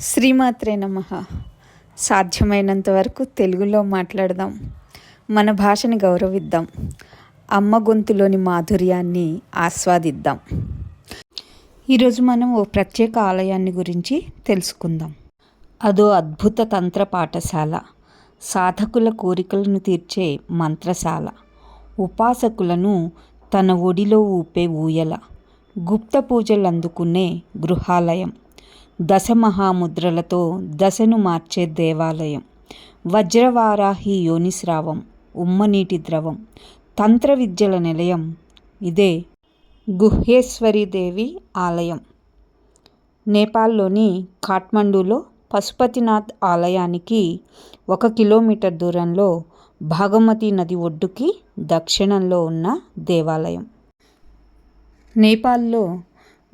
శ్రీమాత్రే నమ. సాధ్యమైనంత వరకు తెలుగులో మాట్లాడదాం. మన భాషని గౌరవిద్దాం. అమ్మ గొంతులోని మాధుర్యాన్ని ఆస్వాదిద్దాం. ఈరోజు మనం ఓ ప్రత్యేక ఆలయాన్ని గురించి తెలుసుకుందాం. అదో అద్భుత తంత్ర పాఠశాల. సాధకుల కోరికలను తీర్చే మంత్రశాల. ఉపాసకులను తన ఒడిలో ఊపే ఊయల. గుప్త పూజలు అందుకునే గృహాలయం. దశమహాముద్రలతో దశను మార్చే దేవాలయం. వజ్రవారాహి యోనిస్రావం ఉమ్మనీటి ద్రవం తంత్ర విద్యల నిలయం ఇదే గుహ్యేశ్వరీదేవి ఆలయం. నేపాల్లోని కాఠ్మండూలో పశుపతినాథ్ ఆలయానికి ఒక కిలోమీటర్ దూరంలో భాగమతి నది ఒడ్డుకి దక్షిణంలో ఉన్న దేవాలయం. నేపాల్లో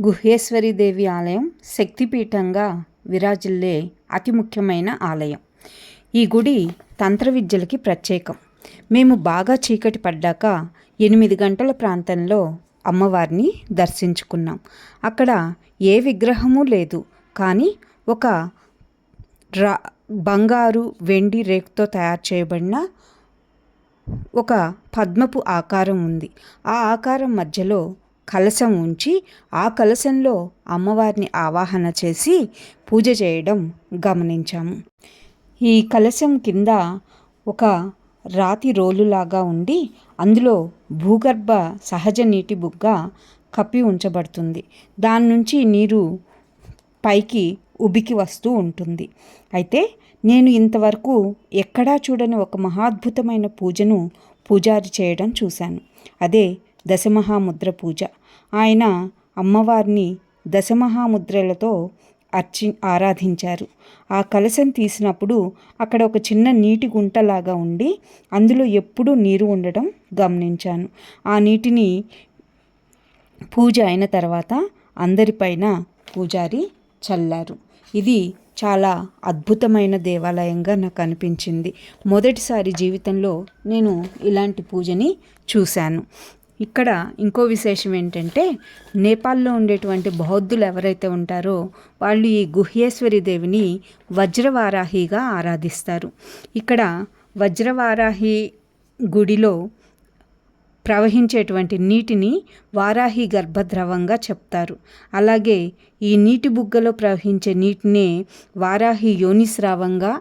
గుహేశ్వరీదేవి ఆలయం శక్తిపీఠంగా విరాజిల్లే అతి ముఖ్యమైన ఆలయం. ఈ గుడి తంత్ర విద్యలకి ప్రత్యేకం. మేము బాగా చీకటి పడ్డాక ఎనిమిది గంటల ప్రాంతంలో అమ్మవారిని దర్శించుకున్నాం. అక్కడ ఏ విగ్రహము లేదు. కానీ ఒక రా బంగారు వెండి రేకుతో తయారు చేయబడిన ఒక పద్మపు ఆకారం ఉంది. ఆ ఆకారం మధ్యలో కలశం ఉంచి ఆ కలశంలో అమ్మవారిని ఆవాహన చేసి పూజ చేయడం గమనించాము. ఈ కలశం కింద ఒక రాతి రోలులాగా ఉండి అందులో భూగర్భ సహజ నీటి బుగ్గ కప్పి ఉంచబడుతుంది. దాని నుంచి నీరు పైకి ఉబికి వస్తూ ఉంటుంది. అయితే నేను ఇంతవరకు ఎక్కడా చూడని ఒక మహాద్భుతమైన పూజను పూజారి చేయడం చూశాను. అదే దశమహాముద్ర పూజ. ఆయన అమ్మవారిని దశమహాముద్రలతో అర్చి ఆరాధించారు. ఆ కలశం తీసినప్పుడు అక్కడ ఒక చిన్న నీటి గుంటలాగా ఉండి అందులో ఎప్పుడూ నీరు ఉండడం గమనించాను. ఆ నీటిని పూజ అయిన తర్వాత అందరిపైన పూజారి చల్లారు. ఇది చాలా అద్భుతమైన దేవాలయంగా నాకు అనిపించింది. మొదటిసారి జీవితంలో నేను ఇలాంటి పూజని చూశాను. ఇక్కడ ఇంకో విశేషం ఏంటంటే నేపాల్లో ఉండేటువంటి బౌద్ధులు ఎవరైతే ఉంటారో వాళ్ళు ఈ గుహ్యేశ్వరి దేవిని వజ్రవారాహిగా ఆరాధిస్తారు. ఇక్కడ వజ్రవారాహి గుడిలో ప్రవహించేటువంటి నీటిని వారాహి గర్భద్రవంగా చెప్తారు. అలాగే ఈ నీటి బుగ్గలో ప్రవహించే నీటినే వారాహి యోనిస్రావంగా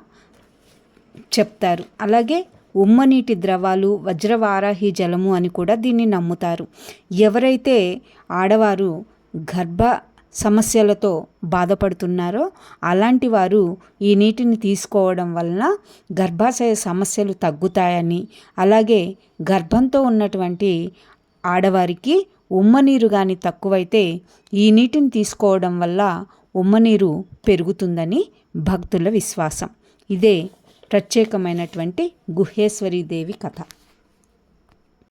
చెప్తారు. అలాగే ఉమ్మనీటి ద్రవాలు వజ్రవారాహి జలము అని కూడా దీన్ని నమ్ముతారు. ఎవరైతే ఆడవారు గర్భ సమస్యలతో బాధపడుతున్నారో అలాంటి వారు ఈ నీటిని తీసుకోవడం వలన గర్భాశయ సమస్యలు తగ్గుతాయని అలాగే గర్భంతో ఉన్నటువంటి ఆడవారికి ఉమ్మనీరు కానీ తక్కువైతే ఈ నీటిని తీసుకోవడం వల్ల ఉమ్మనీరు పెరుగుతుందని భక్తుల విశ్వాసం. ఇదే ప్రత్యేకమైనటువంటి గుహేశ్వరీదేవి కథ.